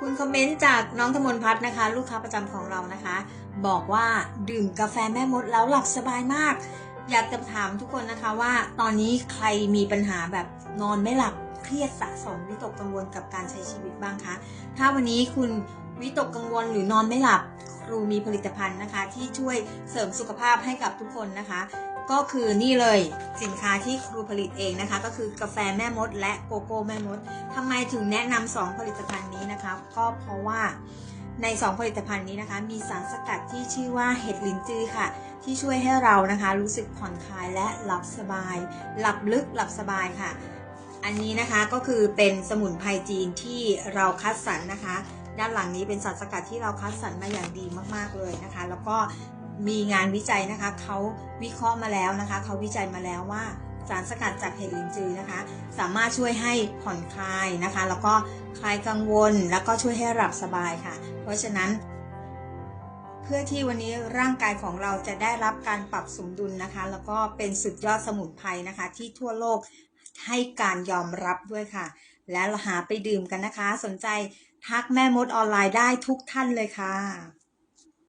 คุณคอมเมนต์จากน้องธมนพัฒน์นะคะ ลูกค้าประจำของเรานะคะ บอกว่าดื่มกาแฟแม่มดแล้วหลับสบายมาก อยากจะถามทุกคนนะคะว่า ตอนนี้ใครมีปัญหาแบบนอนไม่หลับเครียดสะสมวิตกกังวลกับการใช้ชีวิตบ้างคะ ถ้าวันนี้คุณวิตกกังวลหรือนอนไม่หลับครูมีผลิตภัณฑ์นะคะ ที่ช่วยเสริมสุขภาพให้กับทุกคนนะคะ ก็คือนี่เลยสินค้าที่ครูผลิตเองนะคะ ก็คือกาแฟแม่มด และโกโก้แม่มด ทำไมถึงแนะนำสองผลิตภัณฑ์นี้นะคะ ก็เพราะว่าใน 2 ผลิตภัณฑ์นี้นะคะ มีสารสกัดที่ชื่อว่าเห็ดลินจือค่ะ ที่ช่วยให้เรานะคะ รู้สึกผ่อนคลายและหลับสบาย หลับลึกหลับสบายค่ะ อันนี้นะคะก็คือเป็นสมุนไพรจีนที่เราคัดสรรนะคะ ด้านหลังนี้เป็นสารสกัดที่เราคัดสรรมาอย่างดีมากๆเลยนะคะ แล้วก็มีงานวิจัยนะคะเขาวิเคราะห์มาแล้วนะคะเขาวิจัยมาแล้วว่า สารสกัดจากเห็ดลินจือนะคะ สามารถช่วยให้ผ่อนคลายนะคะ แล้วก็คลายกังวลแล้วก็ช่วยให้หลับสบายค่ะ เพราะฉะนั้น เพื่อที่วันนี้ร่างกายของเราจะได้รับการปรับสมดุลนะคะ แล้วก็เป็นสุดยอดสมุนไพรนะคะ ที่ทั่วโลกให้การยอมรับด้วยค่ะ และหาไปดื่มกันนะคะ สนใจทักแม่มดออนไลน์ได้ทุกท่านเลยค่ะ